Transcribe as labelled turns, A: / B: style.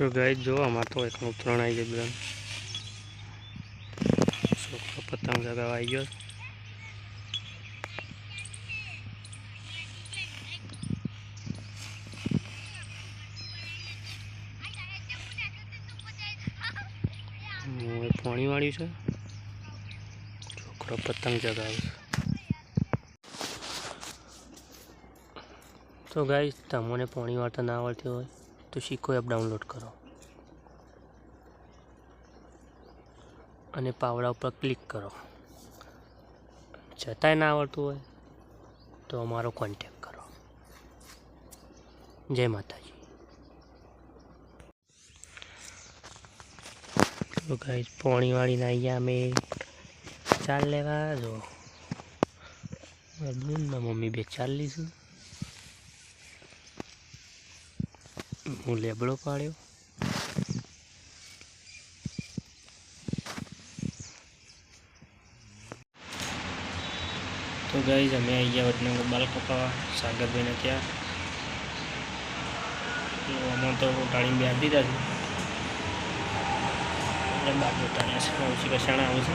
A: તો ગાય જો આમાં તો એક ઉત્તરાયણ આવી ગયું બધા છોકરો પતંગ ચગાવવા આવી ગયો. એ વાળ્યું છે. છોકરો પતંગ ચગાવે તો ગાય તમને પાણી વાળતા ના આવડતી હોય તો શીખો એપ ડાઉનલોડ કરો. અને પાવડા ઉપર ક્લિક કરો. છતાંય ના આવડતું હોય તો અમારો કોન્ટેક કરો. જય માતાજી. તો ગાઈ પોણી વાળીને અહીંયા અમે. ચાલ લેવા, જો. મમ્મી બે ચાલ લીધું હું લેબડો પાડ્યો. તો ગાઈઝ અમે આવી ગયા વડનગર બાલ કપાવા સાગરભાઈને ત્યાં. આમાં તો ટાળીને બે દીધા છે. બાકી ઓછી કશાણા આવે છે.